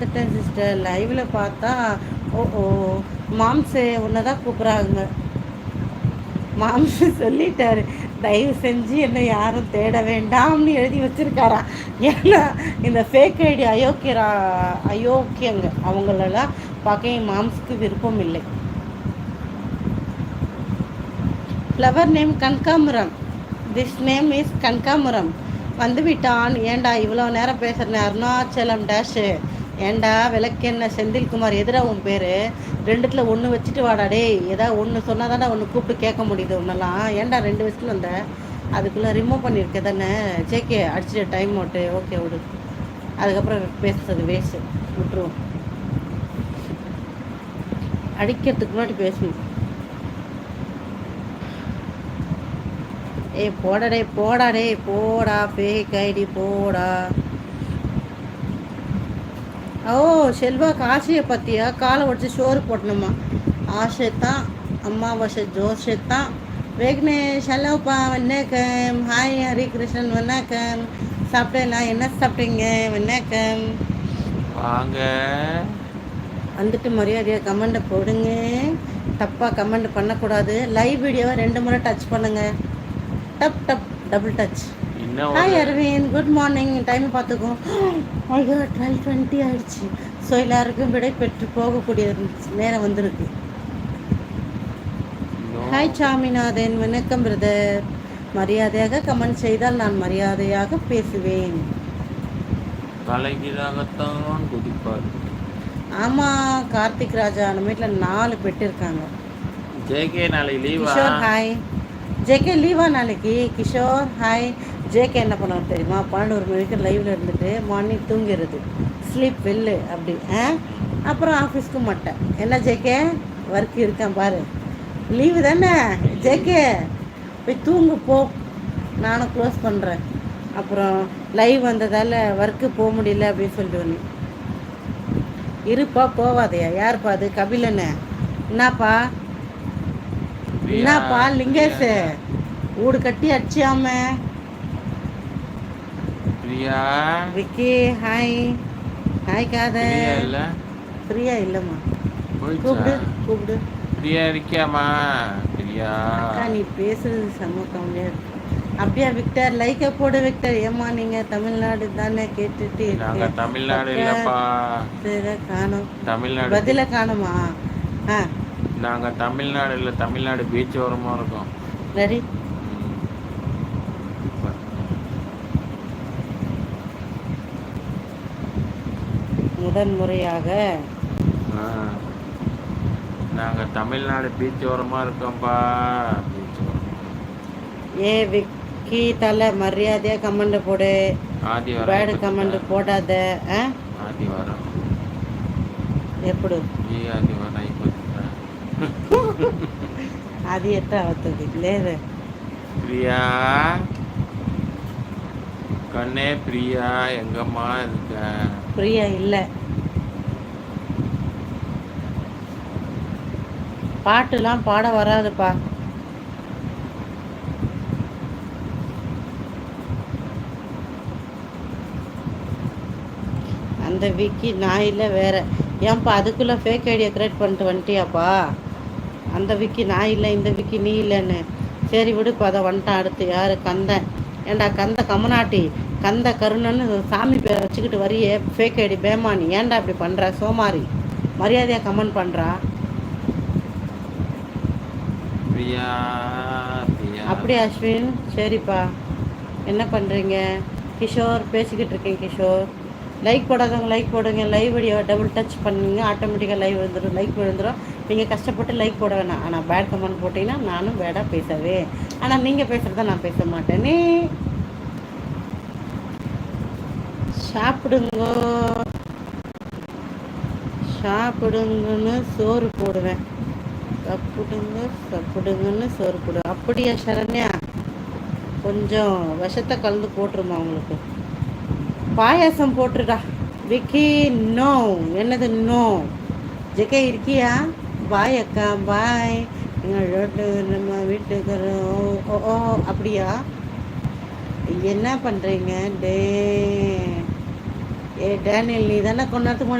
பார்த்துட்டேன் சிஸ்டர் லைவ்ல பார்த்தா ஓ ஓ மாம்சே உன்னை தான் கூப்பிட்றாங்க. மாம்சு சொல்லிட்டாரு தயவு செஞ்சு என்னை யாரும் தேட வேண்டாம்னு எழுதி வச்சுருக்காராம். ஏன்னா இந்த ஃபேக் ஐடி அயோக்கியரா அயோக்கியங்க. அவங்களெல்லாம் பார்க்க என் மாம்சுக்கு விருப்பம் இல்லை. Flower name Kanakambaram. This name is Kanakambaram. வந்துவிட்டான். ஏண்டா இவ்வளோ நேரம் பேசுகிறேன் அருணாச்சலம் டேஷு ஏண்டா விளக்கென்ன செந்தில்குமார் எதிராக உன் பேர்? ரெண்டுத்தில் ஒன்று வச்சுட்டு வாடா டேய். ஏதாவது ஒன்று சொன்னால் தானே ஒன்று கூப்பிட்டு கேட்க முடியுது உன்னெல்லாம். ஏன்டா ரெண்டு வயசுல வந்த? அதுக்குள்ளே ரிமூவ் பண்ணியிருக்க தானே? ஜேகே அடிச்சிட்டு டைம் அவுட்டு ஓகே விடு. அதுக்கப்புறம் பேசுறது வேஸ்ட்டு விட்டுருவோம். அடிக்கிறதுக்கு முன்னாடி பேசணும் ஏய் போடா போடாடே போடா டேய். போடா ஐடி போடா. ஓ செல்வா காசியை பற்றியா காலை உடச்சி சோறு போட்டணுமா ஆசை தான் அம்மாவாசை ஜோசை தான் விக்னேஷ் ஹலோப்பா வணக்கம். ஹாய் ஹரிகிருஷ்ணன் வணக்கம். சாப்பிட்டேன்? என்ன சாப்பிட்டீங்க? வணக்கம். வாங்க. வந்துட்டு மரியாதையாக கமெண்ட்டை போடுங்க. தப்பாக கமெண்ட் பண்ணக்கூடாது. லைவ் வீடியோவை ரெண்டு முறை டச் பண்ணுங்க. Tap tap double touch hi Aravind good morning time பார்த்துக்கோ. ஐயோ டுவெல் டுவெண்ட்டி ஆயிடுச்சு. ஸோ எல்லாருக்கும் விடை பெற்று போகக்கூடிய நேரம் வந்திருக்கு. ஹாய் சாமிநாதன். வணக்கம் பிரதர் மரியாதையாக கமெண்ட் செய்தால் நான் மரியாதையாக பேசுவேன். தலைகீழாகத்தான் குதிப்பார். ஆமாம் கார்த்திக் ராஜா. நம்ம வீட்டில் நாலு பெட்டு இருக்காங்க. ஜேகே நாளைக்கு லீவா ஹாய் ஜேகே லீவா நாளைக்கு? கிஷோர் ஹாய் ஜேகே என்ன பண்ணுவார் தெரியுமா? பன்னெண்டு மணிக்கு லைவில் இருந்துட்டு மார்னிங் தூங்கிறது. ஸ்லீப் வெல்லு அப்படி ஆ? அப்புறம் ஆஃபீஸ்க்கு மாட்டேன் என்ன ஜேகே? ஒர்க் இருக்கேன் பாரு. லீவு தானே? ஜேகே போய் தூங்கு போ. நானும் க்ளோஸ் பண்ணுறேன் அப்புறம் லைவ் வந்ததால் ஒர்க்கு போக முடியல அப்படின்னு சொல்லிட்டு வந்தேன் இருப்பா போவாதையா? யாருப்பா அது? கபிலன்னு என்னப்பா? என்னப்பா லிங்கேஷ்? வீடு கட்டி அடிச்சியாம. பிரியா? விக்கி ஹாய். ஹாய் காத பிரியா இல்ல? பிரியா இல்லைம்மா. கூப்பிடு கூப்பிடு. பிரியா இருக்கியாமா பிரியா? அக்கா நீ பேசுறது செம்ம கம்மியா இருக்கு. அப்படியா விக்டர்? லைக்கை போடு விக்டர். ஏம்மா நீங்க தமிழ்நாடு தானே கேட்டுட்டு நாங்க. தமிழ்நாடு இல்லப்பா. சரி காணும். தமிழ்நாடு பதில காணுமா? ஆ. நாங்க தமிழ்நாடு இல்ல தமிழ்நாடு பீச் ஓரமா இருக்கோம் ரெடி ம். சூப்பர். முதன் முறையாக ஆ. நாங்க தமிழ்நாடு பீச் ஓரமா இருக்கோம்ப்பா பீச் ஓரம் ஏ விக்கி தலை மரியாதையா கமெண்ட் போடு ஆதி பேடு வரம் கமெண்ட் போடாத ஆ ஆதி வரம் ఎప్పుడు ఈ ఆది వరం అయిపోతుందా అది ఎట్లా అవుతుంది లేదు பிரியா கண்ணே பிரியா எங்கம்மா இருக்க பிரியா இல்லை பாட்டுலாம் பாட வராதுப்பா அந்த விக்கி நான் இல்லை வேற ஏன்பா அதுக்குள்ளே ஃபேக் ஐடியா கிரியேட் பண்ணிட்டு வந்துட்டியாப்பா அந்த விக்கி நான் இல்லை இந்த விக்கி நீ இல்லைன்னு. சரி விடுப்பா அதை வந்துட்டான் அடுத்து. யார்? கந்தன் ஏண்டா கந்த கமநாட்டி? கந்த கருணன்னு சாமி பேரை வச்சுக்கிட்டு வரியே. Fake ID பேமானி. ஏன்டா இப்படி பண்ணுற சோமாரி. மரியாதையாக கமெண்ட் பண்ணுறா அப்படி அஸ்வின்? சரிப்பா. என்ன பண்ணுறீங்க கிஷோர் பேசிக்கிட்டு இருக்கேன் கிஷோர். லைக் போடாதவங்க லைக் போடுங்க. லைவ் வீடியோ டபுள் டச் பண்ணுங்க. ஆட்டோமேட்டிக்காக லைவ் வந்துடும் லைக் விழுந்துடும் நீங்கள் கஷ்டப்பட்டு லைக் போட வேணாம். ஆனால் பேட் கமெண்ட் போட்டிங்கன்னா நானும் பேடாக பேசவே ஆனால் நீங்கள் பேசுகிறத நான் பேச மாட்டேனே. சாப்பிடுங்க. சாப்பிடுங்கன்னு சோறு போடுவேன். சாப்பிடுங்க சாப்பிடுங்கன்னு சோறு போடுவேன். அப்படியா சரண்யா? கொஞ்சம் விஷத்தை கலந்து போட்டுருமா உங்களுக்கு? பாயாசம் போட்டுடா. விக்கி நோ என்னது நோ ஜெகே இருக்கியா? பாய் அக்கா பாய் எங்கள் ரோட்டு நம்ம வீட்டுக்கு ஓ ஓ அப்படியா? என்ன பண்ணுறீங்க டே ஏ டேனியல் நீ தானே கொண்டாந்து